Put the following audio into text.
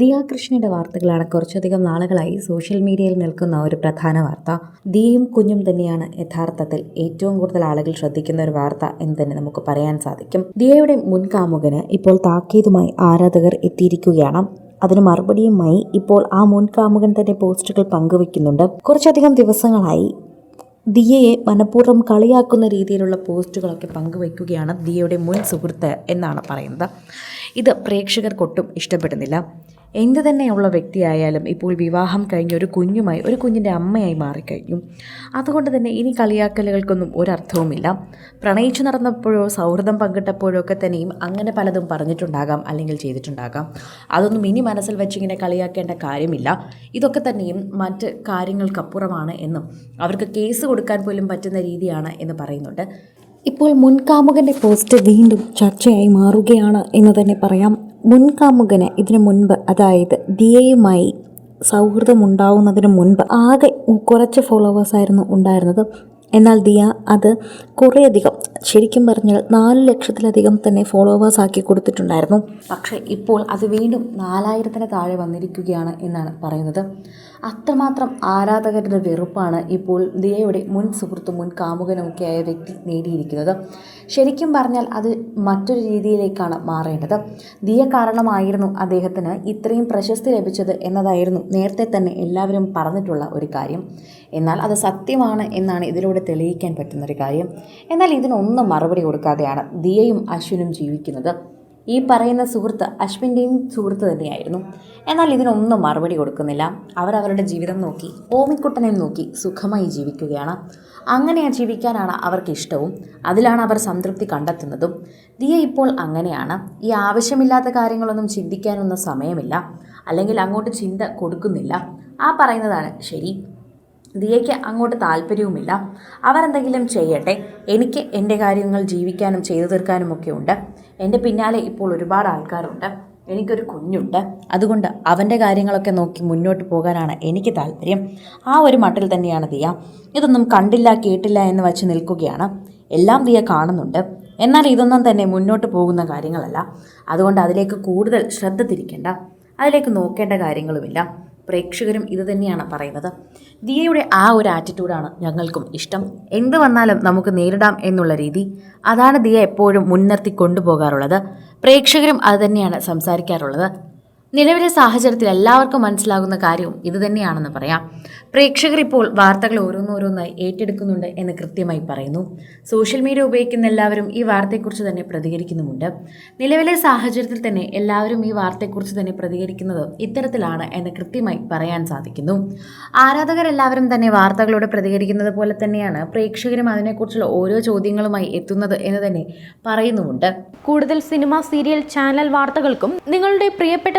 ദിയ കൃഷ്ണയുടെ വാർത്തകളാണ് കുറച്ചധികം നാളുകളായി സോഷ്യൽ മീഡിയയിൽ നിൽക്കുന്ന ഒരു പ്രധാന വാർത്ത. ദിയയും കുഞ്ഞും തന്നെയാണ് യഥാർത്ഥത്തിൽ ഏറ്റവും കൂടുതൽ ആളുകൾ ശ്രദ്ധിക്കുന്ന ഒരു വാർത്ത എന്ന് തന്നെ നമുക്ക് പറയാൻ സാധിക്കും. ദിയയുടെ മുൻകാമുകന് ഇപ്പോൾ താക്കീതുമായി ആരാധകർ എത്തിയിരിക്കുകയാണ്. അതിന് മറുപടിയുമായി ഇപ്പോൾ ആ മുൻകാമുകൻ തന്നെ പോസ്റ്റുകൾ പങ്കുവെക്കുന്നുണ്ട് കുറച്ചധികം ദിവസങ്ങളായി ദിയയെ മനഃപൂർവം കളിയാക്കുന്ന രീതിയിലുള്ള പോസ്റ്റുകളൊക്കെ പങ്കുവയ്ക്കുകയാണ് ദിയയുടെ മുൻ സുഹൃത്ത് എന്നാണ് പറയുന്നത്. ഇത് പ്രേക്ഷകർക്കൊട്ടും ഇഷ്ടപ്പെടുന്നില്ല. എന്ത് തന്നെയുള്ള വ്യക്തിയായാലും ഇപ്പോൾ വിവാഹം കഴിഞ്ഞ് ഒരു കുഞ്ഞുമായി ഒരു കുഞ്ഞിന്റെ അമ്മയായി മാറിക്കഴിഞ്ഞു. അതുകൊണ്ട് തന്നെ ഇനി കളിയാക്കലുകൾക്കൊന്നും ഒരർത്ഥവുമില്ല. പ്രണയിച്ചു നടന്നപ്പോഴോ സൗഹൃദം പങ്കിട്ടപ്പോഴോ ഒക്കെ തന്നെയും അങ്ങനെ പലതും പറഞ്ഞിട്ടുണ്ടാകാം അല്ലെങ്കിൽ ചെയ്തിട്ടുണ്ടാകാം. അതൊന്നും ഇനി മനസ്സിൽ വെച്ചിങ്ങനെ കളിയാക്കേണ്ട കാര്യമില്ല. ഇതൊക്കെ തന്നെയും മറ്റ് കാര്യങ്ങൾക്കപ്പുറമാണ് എന്നും അവർക്ക് കേസ് കൊടുക്കാൻ പോലും പറ്റുന്ന രീതിയാണ് എന്ന് പറയുന്നുണ്ട്. ഇപ്പോൾ മുൻകാമുകന്റെ പോസ്റ്റ് വീണ്ടും ചർച്ചയായി മാറുകയാണ് എന്ന് തന്നെ പറയാം. മുൻകാമുകന് ഇതിനു മുൻപ് അതായത് ദിയയുമായി സൗഹൃദമുണ്ടാവുന്നതിന് മുൻപ് ആകെ കുറച്ച് ഫോളോവേഴ്സായിരുന്നു ഉണ്ടായിരുന്നത്. എന്നാൽ ദിയ അത് കുറേയധികം ശരിക്കും പറഞ്ഞാൽ നാല് ലക്ഷത്തിലധികം തന്നെ ഫോളോവേഴ്സ് ആക്കി കൊടുത്തിട്ടുണ്ടായിരുന്നു. പക്ഷേ ഇപ്പോൾ അത് വീണ്ടും നാലായിരത്തിന് താഴെ വന്നിരിക്കുകയാണ് എന്നാണ് പറയുന്നത്. അത്രമാത്രം ആരാധകരുടെ വെറുപ്പാണ് ഇപ്പോൾ ദിയയുടെ മുൻ സുഹൃത്തും മുൻ കാമുകനുമൊക്കെയായ വ്യക്തി നേടിയിരിക്കുന്നത്. ശരിക്കും പറഞ്ഞാൽ അത് മറ്റൊരു രീതിയിലേക്കാണ് മാറേണ്ടത്. ദിയ കാരണമായിരുന്നു അദ്ദേഹത്തിന് ഇത്രയും പ്രശസ്തി ലഭിച്ചത് എന്നതായിരുന്നു നേരത്തെ തന്നെ എല്ലാവരും പറഞ്ഞിട്ടുള്ള ഒരു കാര്യം. എന്നാൽ അത് സത്യമാണ് എന്നാണ് ഇതിലൂടെ തെളിയിക്കാൻ പറ്റുന്നൊരു കാര്യം. എന്നാൽ ഇതിനൊന്നും മറുപടി കൊടുക്കാതെയാണ് ദിയയും അശ്വിനും ജീവിക്കുന്നത്. ഈ പറയുന്ന സുഹൃത്ത് അശ്വിന്റെയും സുഹൃത്ത് തന്നെയായിരുന്നു. എന്നാൽ ഇതിനൊന്നും മറുപടി കൊടുക്കുന്നില്ല. അവരവരുടെ ജീവിതം നോക്കി ഓമിക്കുട്ടനെയും നോക്കി സുഖമായി ജീവിക്കുകയാണ്. അങ്ങനെ ജീവിക്കാനാണ് അവർക്ക് ഇഷ്ടവും. അതിലാണ് അവർ സംതൃപ്തി കണ്ടെത്തുന്നതും. ദിയ ഇപ്പോൾ അങ്ങനെയാണ്. ഈ ആവശ്യമില്ലാത്ത കാര്യങ്ങളൊന്നും ചിന്തിക്കാനൊന്നും സമയമില്ല. അല്ലെങ്കിൽ അങ്ങോട്ട് ചിന്ത കൊടുക്കുന്നില്ല. ആ പറയുന്നതാണ് ശരി. ദിയയ്ക്ക് അങ്ങോട്ട് താല്പര്യവുമില്ല. അവരെന്തെങ്കിലും ചെയ്യട്ടെ. എനിക്ക് എന്റെ കാര്യങ്ങൾ ജീവിക്കാനും ചെയ്തു തീർക്കാനും ഒക്കെ ഉണ്ട്. എന്റെ പിന്നാലെ ഇപ്പോൾ ഒരുപാട് ആൾക്കാരുണ്ട്. എനിക്കൊരു കുഞ്ഞുണ്ട്. അതുകൊണ്ട് അവന്റെ കാര്യങ്ങളൊക്കെ നോക്കി മുന്നോട്ട് പോകാനാണ് എനിക്ക് താല്പര്യം. ആ ഒരു മട്ടിൽ തന്നെയാണ് ദിയ. ഇതൊന്നും കണ്ടില്ല കേട്ടില്ല എന്ന് വച്ച് നിൽക്കുകയാണ്. എല്ലാം ദിയ കാണുന്നുണ്ട്. എന്നാൽ ഇതൊന്നും തന്നെ മുന്നോട്ട് പോകുന്ന കാര്യങ്ങളല്ല. അതുകൊണ്ട് അതിലേക്ക് കൂടുതൽ ശ്രദ്ധ തിരിക്കേണ്ട. അതിലേക്ക് നോക്കേണ്ട കാര്യങ്ങളുമില്ല. പ്രേക്ഷകരും ഇത് തന്നെയാണ് പറയുന്നത്. ദിയയുടെ ആ ഒരു ആറ്റിറ്റ്യൂഡാണ് ഞങ്ങൾക്കും ഇഷ്ടം. എന്ത് വന്നാലും നമുക്ക് നേരിടാം എന്നുള്ള രീതി അതാണ് ദിയ എപ്പോഴും മുൻനിർത്തി കൊണ്ടുപോകാറുള്ളത്. പ്രേക്ഷകരും അത് തന്നെയാണ് സംസാരിക്കാറുള്ളത്. നിലവിലെ സാഹചര്യത്തിൽ എല്ലാവർക്കും മനസ്സിലാകുന്ന കാര്യവും ഇതുതന്നെയാണെന്ന് പറയാം. പ്രേക്ഷകർ ഇപ്പോൾ വാർത്തകൾ ഓരോന്നോരോന്നായി ഏറ്റെടുക്കുന്നുണ്ട് എന്ന് കൃത്യമായി പറയുന്നു. സോഷ്യൽ മീഡിയ ഉപയോഗിക്കുന്ന എല്ലാവരും ഈ വാർത്തയെക്കുറിച്ച് തന്നെ പ്രതികരിക്കുന്നുമുണ്ട്. നിലവിലെ സാഹചര്യത്തിൽ തന്നെ എല്ലാവരും ഈ വാർത്തയെക്കുറിച്ച് തന്നെ പ്രതികരിക്കുന്നത് ഇത്തരത്തിലാണ് എന്ന് കൃത്യമായി പറയാൻ സാധിക്കുന്നു. ആരാധകരെല്ലാവരും തന്നെ വാർത്തകളോട് പ്രതികരിക്കുന്നത് പോലെ തന്നെയാണ് പ്രേക്ഷകരും അതിനെക്കുറിച്ചുള്ള ഓരോ ചോദ്യങ്ങളുമായി എത്തുന്നത് എന്ന് തന്നെ പറയുന്നുമുണ്ട്. കൂടുതൽ സിനിമ സീരിയൽ ചാനൽ വാർത്തകൾക്കും നിങ്ങളുടെ പ്രിയപ്പെട്ട